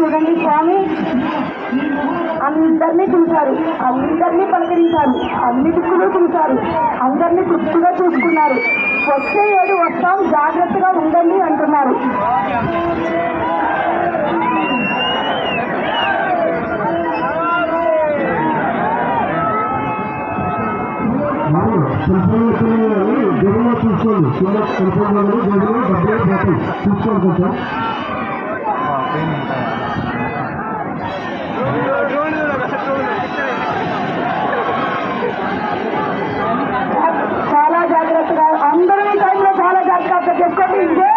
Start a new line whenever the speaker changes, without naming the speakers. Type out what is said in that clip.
చూడండి స్వామి. అందరినీ చూశారు. అందరినీ పలకరించారు. అన్ని దిక్కులు చూశారు. అందరినీ తృప్తిగా చూసుకున్నారు. వచ్చే ఏడు వస్తాం జాగ్రత్తగా ఉండండి అంటున్నారు.
అవును తెలుసుకోవాలి చూసుకోండి. చూసుకోండి కొంచెం. Domingo.